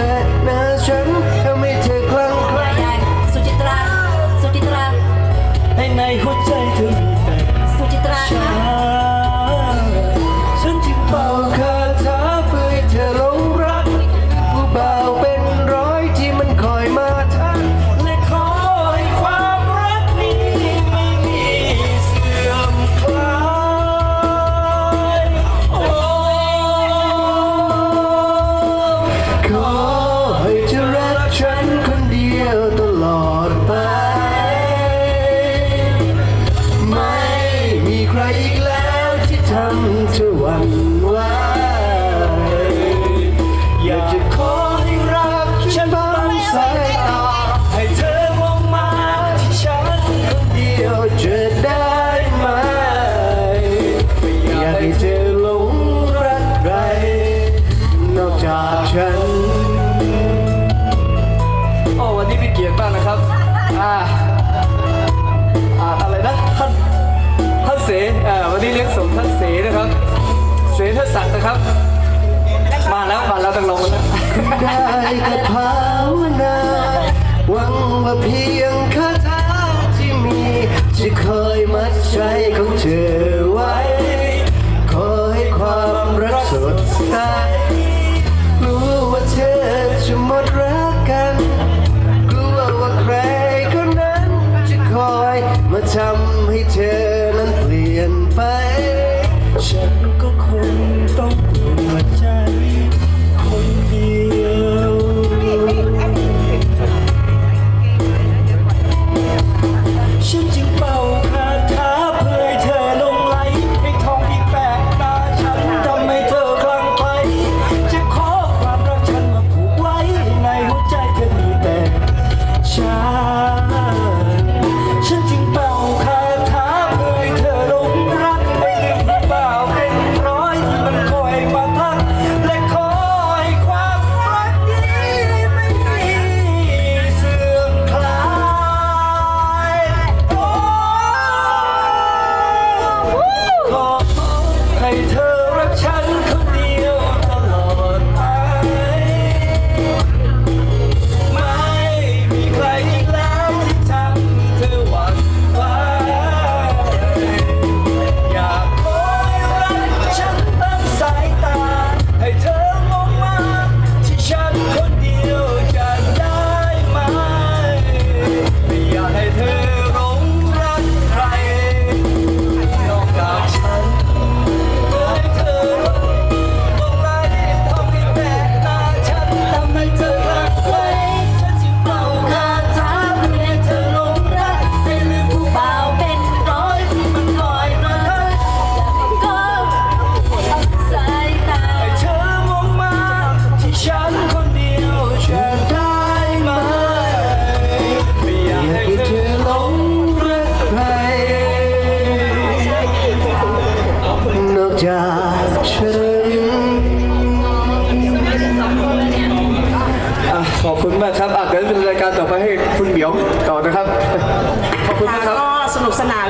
bet, now ทำเธอหวันไหวอยากจะขอให้รักฉันบางสายตาให้เธอมองมาที่ฉันคนเดียวจะได้ไหมอยากให้เธอหลงรักใครนอกจากฉันโอวันนี้มีเกียรติมากนะครับอาอ่าอะไรนะท่าน เสอ่าวันนี้เรียกสมทัศน์เสนะครับ เสเทศักดิ์นะครับ มาแล้วมาแล้วต้องลงแล้วได้แต่ภาวนาหวังว่าเพียงคาถาที่มีจะคอ จากฉันขอบคุณมากครับอาจจะเป็นรายการต่อไปให้คุณเหมียวต่อนะครับ ขอบคุณมากครับ ก็สนุกสนาน